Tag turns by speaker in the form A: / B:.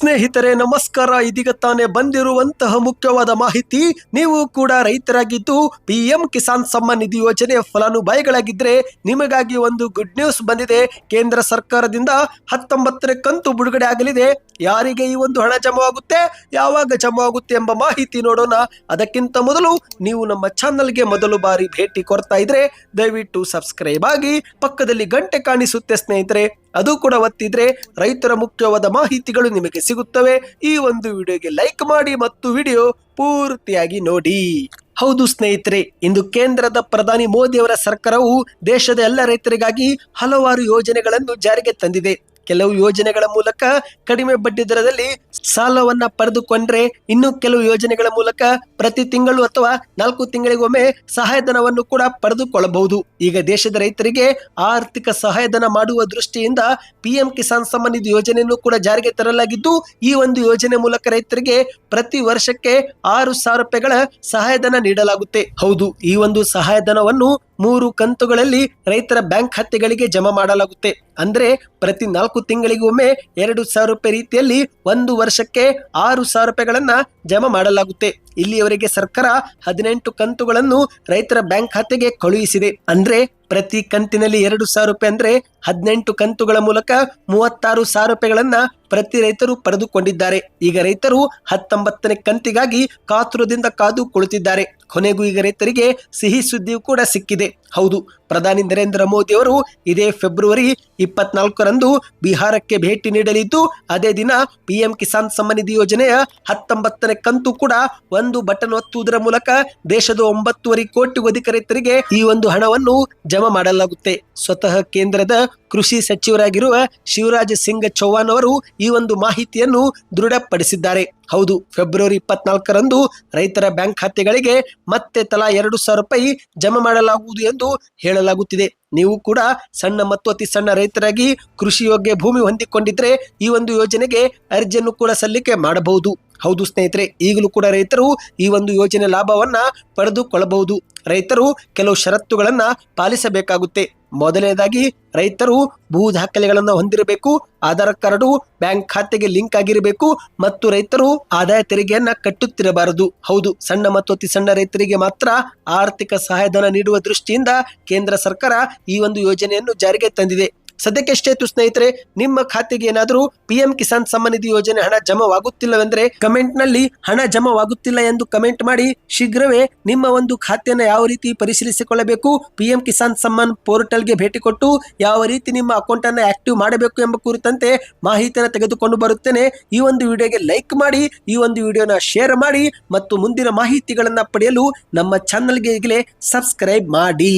A: ಸ್ನೇಹಿತರೆ, ನಮಸ್ಕಾರ. ಇದೀಗ ತಾನೇ ಬಂದಿರುವಂತಹ ಮುಖ್ಯವಾದ ಮಾಹಿತಿ, ನೀವು ಕೂಡ ರೈತರಾಗಿದ್ದು ಪಿ ಎಂ ಕಿಸಾನ್ ಸಮ್ಮಾನ್ ನಿಧಿ ಯೋಜನೆ ಫಲಾನುಭವಿಗಳಾಗಿದ್ರೆ ನಿಮಗಾಗಿ ಒಂದು ಗುಡ್ ನ್ಯೂಸ್ ಬಂದಿದೆ. ಕೇಂದ್ರ ಸರ್ಕಾರದಿಂದ ಹತ್ತೊಂಬತ್ತನೇ ಕಂತು ಬಿಡುಗಡೆ ಆಗಲಿದೆ. ಯಾರಿಗೆ ಈ ಒಂದು ಹಣ ಜಮವಾಗುತ್ತೆ, ಯಾವಾಗ ಜಮಾವಾಗುತ್ತೆ ಎಂಬ ಮಾಹಿತಿ ನೋಡೋಣ. ಅದಕ್ಕಿಂತ ಮೊದಲು ನೀವು ನಮ್ಮ ಚಾನಲ್ಗೆ ಮೊದಲು ಬಾರಿ ಭೇಟಿ ಕೊಡ್ತಾ ಇದ್ರೆ ದಯವಿಟ್ಟು ಸಬ್ಸ್ಕ್ರೈಬ್ ಆಗಿ ಪಕ್ಕದಲ್ಲಿ ಗಂಟೆ ಕಾಣಿಸುತ್ತೆ ಸ್ನೇಹಿತರೆ. ಅದು ಕೂಡ ಒತ್ತಿದ್ರೆ ರೈತರ ಮುಖ್ಯವಾದ ಮಾಹಿತಿಗಳು ನಿಮಗೆ ಸಿಗುತ್ತವೆ. ಈ ಒಂದು ವಿಡಿಯೋಗೆ ಲೈಕ್ ಮಾಡಿ ಮತ್ತು ವಿಡಿಯೋ ಪೂರ್ತಿಯಾಗಿ ನೋಡಿ. ಹೌದು ಸ್ನೇಹಿತರೆ, ಇಂದು ಕೇಂದ್ರದ ಪ್ರಧಾನಿ ಮೋದಿ ಅವರ ಸರ್ಕಾರವು ದೇಶದ ಎಲ್ಲ ರೈತರಿಗಾಗಿ ಹಲವಾರು ಯೋಜನೆಗಳನ್ನು ಜಾರಿಗೆ ತಂದಿದೆ. ಕೆಲವು ಯೋಜನೆಗಳ ಮೂಲಕ ಕಡಿಮೆ ಬಡ್ಡಿ ದರದಲ್ಲಿ ಸಾಲವನ್ನ ಪಡೆದುಕೊಂಡ್ರೆ ಇನ್ನು ಕೆಲವು ಯೋಜನೆಗಳ ಮೂಲಕ ಪ್ರತಿ ತಿಂಗಳು ಅಥವಾ ನಾಲ್ಕು ತಿಂಗಳಿಗೊಮ್ಮೆ ಸಹಾಯಧನವನ್ನು ಕೂಡ ಪಡೆದುಕೊಳ್ಳಬಹುದು. ಈಗ ದೇಶದ ರೈತರಿಗೆ ಆರ್ಥಿಕ ಸಹಾಯಧನ ಮಾಡುವ ದೃಷ್ಟಿಯಿಂದ ಪಿಎಂ ಕಿಸಾನ್ ಸಮ್ಮಾನ್ ನಿಧಿ ಯೋಜನೆಯನ್ನು ಕೂಡ ಜಾರಿಗೆ ತರಲಾಗಿದ್ದು, ಈ ಒಂದು ಯೋಜನೆ ಮೂಲಕ ರೈತರಿಗೆ ಪ್ರತಿ ವರ್ಷಕ್ಕೆ ಆರು ಸಾವಿರ ರೂಪಾಯಿಗಳ ಸಹಾಯಧನ ನೀಡಲಾಗುತ್ತೆ. ಹೌದು, ಈ ಒಂದು ಸಹಾಯಧನವನ್ನು ಮೂರು ಕಂತುಗಳಲ್ಲಿ ರೈತರ ಬ್ಯಾಂಕ್ ಖಾತೆಗಳಿಗೆ ಜಮಾ ಮಾಡಲಾಗುತ್ತೆ. ಅಂದ್ರೆ ಪ್ರತಿ ನಾಲ್ಕು ತಿಂಗಳಿಗೊಮ್ಮೆ ಎರಡು ಸಾವಿರ ರೂಪಾಯಿ ರೀತಿಯಲ್ಲಿ ಒಂದು ವರ್ಷಕ್ಕೆ ಆರು ಸಾವಿರ ರೂಪಾಯಿಗಳನ್ನ ಜಮಾ ಮಾಡಲಾಗುತ್ತೆ. ಇಲ್ಲಿಯವರೆಗೆ ಸರ್ಕಾರ ಹದಿನೆಂಟು ಕಂತುಗಳನ್ನು ರೈತರ ಬ್ಯಾಂಕ್ ಖಾತೆಗೆ ಕಳುಹಿಸಿದೆ. ಅಂದ್ರೆ ಪ್ರತಿ ಕಂತಿನಲ್ಲಿ ಎರಡು ಸಾವಿರ ರೂಪಾಯಿ ಅಂದ್ರೆ ಹದಿನೆಂಟು ಕಂತುಗಳ ಮೂಲಕ ಮೂವತ್ತಾರು ಸಾವಿರ ರೂಪಾಯಿಗಳನ್ನ ಪ್ರತಿ ರೈತರು ಪಡೆದುಕೊಂಡಿದ್ದಾರೆ. ಈಗ ರೈತರು ಹತ್ತೊಂಬತ್ತನೇ ಕಂತಿಗಾಗಿ ಕಾತುರದಿಂದ ಕಾದು ಕುಳಿತಿದ್ದಾರೆ. ಕೊನೆಗೂ ಈಗ ರೈತರಿಗೆ ಸಿಹಿ ಸುದ್ದಿಯೂ ಕೂಡ ಸಿಕ್ಕಿದೆ. ಹೌದು ಪ್ರಧಾನಿ ನರೇಂದ್ರ ಮೋದಿ ಅವರು ಇದೇ ಫೆಬ್ರವರಿ ಇಪ್ಪತ್ನಾಲ್ಕರಂದು ಬಿಹಾರಕ್ಕೆ ಭೇಟಿ ನೀಡಲಿದ್ದು, ಅದೇ ದಿನ ಪಿಎಂ ಕಿಸಾನ್ ಸಮ್ಮಾನ್ ನಿಧಿ ಯೋಜನೆಯ ಹತ್ತೊಂಬತ್ತನೇ ಕಂತು ಕೂಡ ಒಂದು ಬಟನ್ ಒತ್ತುವುದರ ಮೂಲಕ ದೇಶದ ಒಂಬತ್ತುವರೆ ಕೋಟಿ ಅಧಿಕ ರೈತರಿಗೆ ಈ ಒಂದು ಹಣವನ್ನು ಜಮಾ ಮಾಡಲಾಗುತ್ತೆ. ಸ್ವತಃ ಕೇಂದ್ರದ ಕೃಷಿ ಸಚಿವರಾಗಿರುವ ಶಿವರಾಜ್ ಸಿಂಗ್ ಚೌಹಾಣ್ ಅವರು ಈ ಒಂದು ಮಾಹಿತಿಯನ್ನು ದೃಢಪಡಿಸಿದ್ದಾರೆ. ಹೌದು, ಫೆಬ್ರವರಿ ಇಪ್ಪತ್ನಾಲ್ಕರಂದು ರೈತರ ಬ್ಯಾಂಕ್ ಖಾತೆಗಳಿಗೆ ಮತ್ತೆ ತಲಾ ಎರಡು ಸಾವಿರ ರೂಪಾಯಿ ಜಮಾ ಮಾಡಲಾಗುವುದು ಎಂದು ಹೇಳಲಾಗುತ್ತಿದೆ. ನೀವು ಕೂಡ ಸಣ್ಣ ಮತ್ತು ಅತಿ ಸಣ್ಣ ರೈತರಾಗಿ ಕೃಷಿ ಯೋಗ್ಯ ಭೂಮಿ ಹೊಂದಿಕೊಂಡಿದ್ರೆ ಈ ಒಂದು ಯೋಜನೆಗೆ ಅರ್ಜಿಯನ್ನು ಕೂಡ ಸಲ್ಲಿಕೆ ಮಾಡಬಹುದು. ಹೌದು ಸ್ನೇಹಿತರೆ, ಈಗಲೂ ಕೂಡ ರೈತರು ಈ ಒಂದು ಯೋಜನೆ ಲಾಭವನ್ನ ಪಡೆದುಕೊಳ್ಳಬಹುದು. ರೈತರು ಕೆಲವು ಷರತ್ತುಗಳನ್ನ ಪಾಲಿಸಬೇಕಾಗುತ್ತೆ. ಮೊದಲನೇದಾಗಿ, ರೈತರು ಭೂ ದಾಖಲೆಗಳನ್ನು ಹೊಂದಿರಬೇಕು, ಆಧಾರ್ ಕಾರ್ಡು, ಬ್ಯಾಂಕ್ ಖಾತೆಗೆ ಲಿಂಕ್ ಆಗಿರಬೇಕು ಮತ್ತು ರೈತರು ಆದಾಯ ತೆರಿಗೆಯನ್ನು ಕಟ್ಟುತ್ತಿರಬಾರದು. ಹೌದು, ಸಣ್ಣ ಮತ್ತು ಅತಿ ಸಣ್ಣ ರೈತರಿಗೆ ಮಾತ್ರ ಆರ್ಥಿಕ ಸಹಾಯಧನ ನೀಡುವ ದೃಷ್ಟಿಯಿಂದ ಕೇಂದ್ರ ಸರ್ಕಾರ ಈ ಒಂದು ಯೋಜನೆಯನ್ನು ಜಾರಿಗೆ ತಂದಿದೆ. ಸದ್ಯಕ್ಕೆ ಸ್ನೇಹಿತರೆ, ನಿಮ್ಮ ಖಾತೆಗೆ ಏನಾದರೂ ಪಿಎಂ ಕಿಸಾನ್ ಸಮ್ಮಾನ್ ನಿಧಿ ಯೋಜನೆ ಹಣ ಜಮವಾಗುತ್ತಿಲ್ಲವೆಂದರೆ ಕಮೆಂಟ್ನಲ್ಲಿ ಹಣ ಜಮಾವಾಗುತ್ತಿಲ್ಲ ಎಂದು ಕಮೆಂಟ್ ಮಾಡಿ ಶೀಘ್ರವೇ ನಿಮ್ಮ ಒಂದು ಖಾತೆಯನ್ನು ಯಾವ ರೀತಿ ಪರಿಶೀಲಿಸಿಕೊಳ್ಳಬೇಕು, ಪಿಎಂ ಕಿಸಾನ್ ಸಮ್ಮಾನ್ ಪೋರ್ಟಲ್ಗೆ ಭೇಟಿ ಕೊಟ್ಟು ಯಾವ ರೀತಿ ನಿಮ್ಮ ಅಕೌಂಟ್ ಅನ್ನು ಆಕ್ಟಿವ್ ಮಾಡಬೇಕು ಎಂಬ ಕುರಿತಂತೆ ಮಾಹಿತಿಯನ್ನು ತೆಗೆದುಕೊಂಡು ಬರುತ್ತೇನೆ. ಈ ಒಂದು ವಿಡಿಯೋಗೆ ಲೈಕ್ ಮಾಡಿ, ಈ ಒಂದು ವಿಡಿಯೋನ ಶೇರ್ ಮಾಡಿ ಮತ್ತು ಮುಂದಿನ ಮಾಹಿತಿಗಳನ್ನು ಪಡೆಯಲು ನಮ್ಮ ಚಾನಲ್ಗೆ ಈಗಲೇ ಸಬ್ಸ್ಕ್ರೈಬ್ ಮಾಡಿ.